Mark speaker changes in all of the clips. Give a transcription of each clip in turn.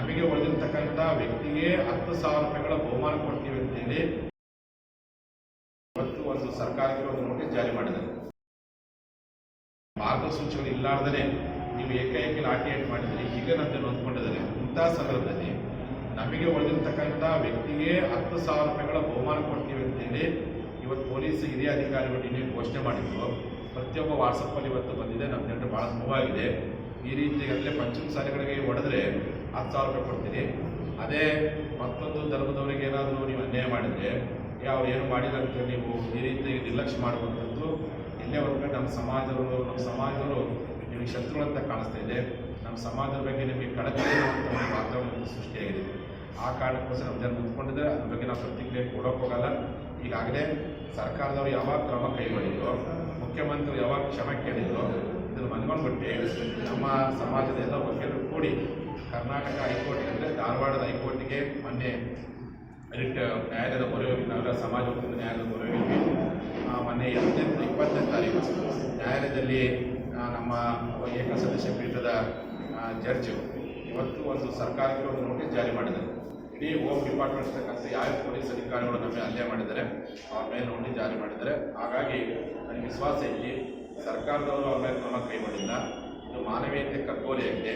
Speaker 1: ನಮಗೆ ಉಳಿದಿರ್ತಕ್ಕಂಥ ವ್ಯಕ್ತಿಗೆ ಹತ್ತು ಸಾವಿರ ರೂಪಾಯಿಗಳ ಬಹುಮಾನ ಕೊಡ್ತೀವಿ ಅಂತೇಳಿ ಇವತ್ತು ಒಂದು ಸರ್ಕಾರಕ್ಕೆ ಒಂದು ನೋಟಿಸ್ ಜಾರಿ ಮಾಡಿದೆ ಮಾರ್ಗಸೂಚಿಗಳು ಇಲ್ಲಾರ್ದೇ ನೀವು ಏಕಾಏಕಿ ಲಾಟಿಯೇಟ್ ಮಾಡಿದರೆ ಮಾಡಿದ್ರಿ ಈಗ ನಮಗೆ ನೊಂದ್ಕೊಂಡಿದ್ದಾರೆ. ಇಂಥ ಸಂದರ್ಭದಲ್ಲಿ ನಮಗೆ ಉಳಿದಿರ್ತಕ್ಕಂಥ ವ್ಯಕ್ತಿಗೆ ಹತ್ತು ಸಾವಿರ ರೂಪಾಯಿಗಳ ಬಹುಮಾನ ಕೊಡ್ತೀವಿ ಅಂತೇಳಿ ಇವತ್ತು ಪೊಲೀಸ್ ಹಿರಿಯ ಅಧಿಕಾರಿಗಳು ನಿನ್ನೆ ಘೋಷಣೆ ಮಾಡಿದ್ರು. ಪ್ರತಿಯೊಬ್ಬ ವಾಟ್ಸಪ್ಪಲ್ಲಿ ಇವತ್ತು ಬಂದಿದೆ. ನಮ್ಮ ಜನರು ಭಾಳ ನೋವಾಗಿದೆ. ಈ ರೀತಿ ಪಂಚಮ ಪಂಚಮಸಾಲಿಗಳಿಗೆ ಹೊಡೆದ್ರೆ ಹತ್ತು ಸಾವಿರ ರೂಪಾಯಿ ಕೊಡ್ತೀರಿ ಅದೇ ಮತ್ತೊಂದು ಧರ್ಮದವರಿಗೆ ಏನಾದರೂ ನೀವು ಅನ್ಯಾಯ ಮಾಡಿದರೆ ಅವ್ರು ಏನು ಮಾಡಿಲ್ಲ ಅಂತ ನೀವು ಈ ರೀತಿ ನಿರ್ಲಕ್ಷ್ಯ ಮಾಡುವಂಥದ್ದು ಇಲ್ಲಿವರೆಗೆ ನಮ್ಮ ಸಮಾಜದವರು ನಮ್ಮ ಸಮಾಜದವರು ನಿಮಗೆ ಶತ್ರು ಅಂತ ಕಾಣಿಸ್ತಾ ಇದೆ. ನಮ್ಮ ಸಮಾಜದ ಬಗ್ಗೆ ನಿಮಗೆ ಕಳಕಳಿ ವಾತಾವರಣ ಸೃಷ್ಟಿಯಾಗಿದೆ. ಆ ಕಾರಣಕ್ಕೋಸ್ಕರ ನಮ್ಮ ಜನ ನಿಂತ್ಕೊಂಡಿದ್ದಾರೆ ಅದ್ರ ಬಗ್ಗೆ ನಾವು ಪ್ರತಿಕ್ರಿಯೆ ಕೊಡೋಕೆ ಹೋಗಲ್ಲ. ಈಗಾಗಲೇ ಸರ್ಕಾರದವರು ಯಾವಾಗ ಕ್ರಮ ಕೈಗೊಂಡಿದ್ರು ಮುಖ್ಯಮಂತ್ರಿ ಯಾವಾಗ ಕ್ಷಮೆ ಕೇಳಿದ್ರು, ಇದನ್ನು ಮನ್ಕೊಂಡ್ಬಿಟ್ಟು ನಮ್ಮ ಸಮಾಜದ ಎಲ್ಲ ಬಗ್ಗೆ ಕೂಡಿ ಕರ್ನಾಟಕ ಹೈಕೋರ್ಟ್ ಅಂದರೆ ಧಾರವಾಡದ ಹೈಕೋರ್ಟಿಗೆ ಮೊನ್ನೆ ರಿಟ್, ನ್ಯಾಯಾಲಯದ ಮೊರೆ ನಾವೆಲ್ಲ ಸಮಾಜ ವಕೀಲರ ನ್ಯಾಯಾಲಯದ ಮೊರೆ ಮೊನ್ನೆ ಎಂಟನೇ ಇಪ್ಪತ್ತನೇ ತಾರೀಕು ನ್ಯಾಯಾಲಯದಲ್ಲಿ ನಮ್ಮ ಏಕಸದಸ್ಯ ಪೀಠದ ಜಡ್ಜ್ ಇವತ್ತು ಒಂದು ಸರ್ಕಾರಕ್ಕೆ ಒಂದು ನೋಟಿಸ್ ಜಾರಿ ಮಾಡಿದ್ದಾರೆ. ಇಡೀ ಹೋಮ್ ಡಿಪಾರ್ಟ್ಮೆಂಟ್ ಇರ್ತಕ್ಕಂಥ ಯಾವ ಪೊಲೀಸ್ ಅಧಿಕಾರಿಗಳು ನಮಗೆ ಹಲ್ಲೆ ಮಾಡಿದ್ದಾರೆ, ಅವ್ರ ಮೇಲೆ ನೋಟಿಸ್ ಜಾರಿ ಮಾಡಿದ್ದಾರೆ. ಹಾಗಾಗಿ ನನಗೆ ವಿಶ್ವಾಸ ಇಲ್ಲಿ, ಸರ್ಕಾರದವರು ಅವ್ರ ಮೇಲೆ ಕ್ರಮ ಕೈಗೊಂಡಿಲ್ಲ. ಇದು ಮಾನವೀಯತೆ ಕಗ್ಗೋಲೆಯಾಗಿದೆ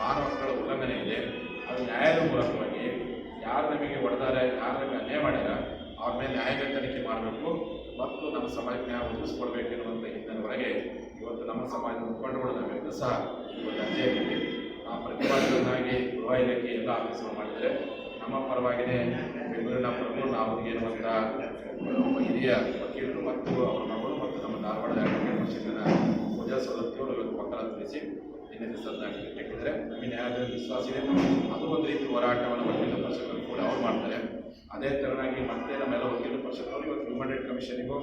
Speaker 1: ಮಾನವ ಹಕ್ಕುಗಳ ಉಲ್ಲಂಘನೆ ಇದೆ. ಅದು ನ್ಯಾಯದ ಮೂಲಕವಾಗಿ ಯಾರು ನಮಗೆ ಹೊಡೆದಾರೆ, ಯಾರು ನಮಗೆ ಅನ್ಯಾಯ ಮಾಡ್ಯಾರ, ಅವ್ರ ಮೇಲೆ ನ್ಯಾಯಾಂಗ ತನಿಖೆ ಮಾಡಬೇಕು ಮತ್ತು ನಮ್ಮ ಸಮಾಜಕ್ಕೆ ನ್ಯಾಯ ಒದಗಿಸ್ಕೊಡ್ಬೇಕು ಎನ್ನುವಂಥ ಹಿನ್ನೆಲೆವರೆಗೆ ಇವತ್ತು ನಮ್ಮ ಸಮಾಜದ ಮುಖಂಡಗಳು ನಮಗೆ ಸಹ ಇವತ್ತು ಅರ್ಜಿಯಲ್ಲಿ ಆ ಪ್ರತಿವಾದಗಳನ್ನಾಗಿ ಗೃಹ ಇಲಾಖೆ ಎಲ್ಲ ಆಫೀಸ್ಗಳು ಮಾಡಿದರೆ ನಮ್ಮ ಪರವಾಗಿದೆ ಬೆಂಗಳೂರಿನ ಪ್ರಭು ನಾವು ಒಬ್ಬ ಹಿರಿಯ ವಕೀಲರು ಮತ್ತು ಅವರ ಮಗಳು ಮತ್ತು ನಮ್ಮ ಧಾರವಾಡದ ಪೂಜಾ ಇವತ್ತು ಪತ್ರ ತಿಳಿಸಿ ಹಾಕಿದ್ರೆ ನಮಗೆ ನ್ಯಾಯಾಲಯದ ವಿಶ್ವಾಸ ಇದೆ, ಅದು ಒಂದು ರೀತಿ ಹೋರಾಟವನ್ನು ವಕೀಲ ಪಕ್ಷಗಳು ಕೂಡ ಅವ್ರು ಮಾಡ್ತಾರೆ. ಅದೇ ತರನಾಗಿ ಮತ್ತೆ ನಮ್ಮೆಲ್ಲ ವಕೀಲ ಪರಿಷತ್ತವರು ಇವತ್ತು ಹ್ಯೂಮನ್ ರೈಟ್ ಕಮಿಷನಿಗೂ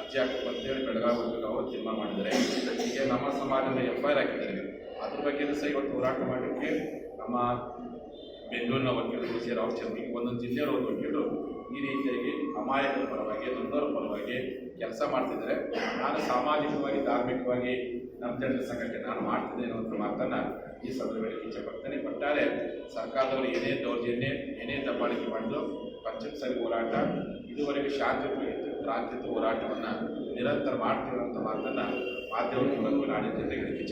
Speaker 1: ಅರ್ಜಿ ಹಾಕಬೇಕು ಅಂತೇಳಿ ಬೆಳಗಾವಿ ಅವರು ತೀರ್ಮಾನ ಮಾಡಿದ್ದಾರೆ. ಹೀಗೆ ನಮ್ಮ ಸಮಾಜದ ಎಫ್ ಐ ಆರ್ ಹಾಕಿದ್ದಾರೆ. ಅದ್ರ ಬಗ್ಗೆ ಸಹ ಇವತ್ತು ಹೋರಾಟ ಮಾಡಲಿಕ್ಕೆ ನಮ್ಮ ಬೆಂಗಳೂರಿನ ವಕೀಲರು ಸೇರಿ ಅವ್ರ ಚರ್ಮಿಗೆ ಒಂದೊಂದು ಒಂದು ವಕೀಲರು ಈ ರೀತಿಯಾಗಿ ಅಮಾಯಕರ ಪರವಾಗಿ ನೊಂದವರ ಪರವಾಗಿ ಕೆಲಸ ಮಾಡ್ತಿದ್ದಾರೆ. ನಾನು ಸಾಮಾಜಿಕವಾಗಿ, ಧಾರ್ಮಿಕವಾಗಿ ನಮ್ಮ ಜನರ ಸಂಘಕ್ಕೆ ನಾನು ಮಾಡ್ತಿದ್ದೇನೆ ಅನ್ನುವಂಥ ಮಾತನ್ನು ಈ ಸಂದರ್ಭದಲ್ಲಿ ಇಚ್ಛೆ ಪಡ್ತೇನೆ. ಒಟ್ಟಾರೆ ಸರ್ಕಾರದವರು ಏನೇ ದೌರ್ಜನ್ಯ, ಏನೇ ದಬ್ಬಾಳಿಕೆ ಮಾಡಿದ್ರು ಪಂಚಮಸಾಲಿ ಹೋರಾಟ, ಇದುವರೆಗೆ ಶಾಂತಿಯುತ ಕ್ರಾಂತಿಯುತ ಹೋರಾಟವನ್ನು ನಿರಂತರ ಮಾಡ್ತೀವಿ ಅಂತ ಮಾತನ್ನು ಮಾಧ್ಯಮದ ಮೂಲಕ ನಾಡಿನ ಜನರಿಗೆ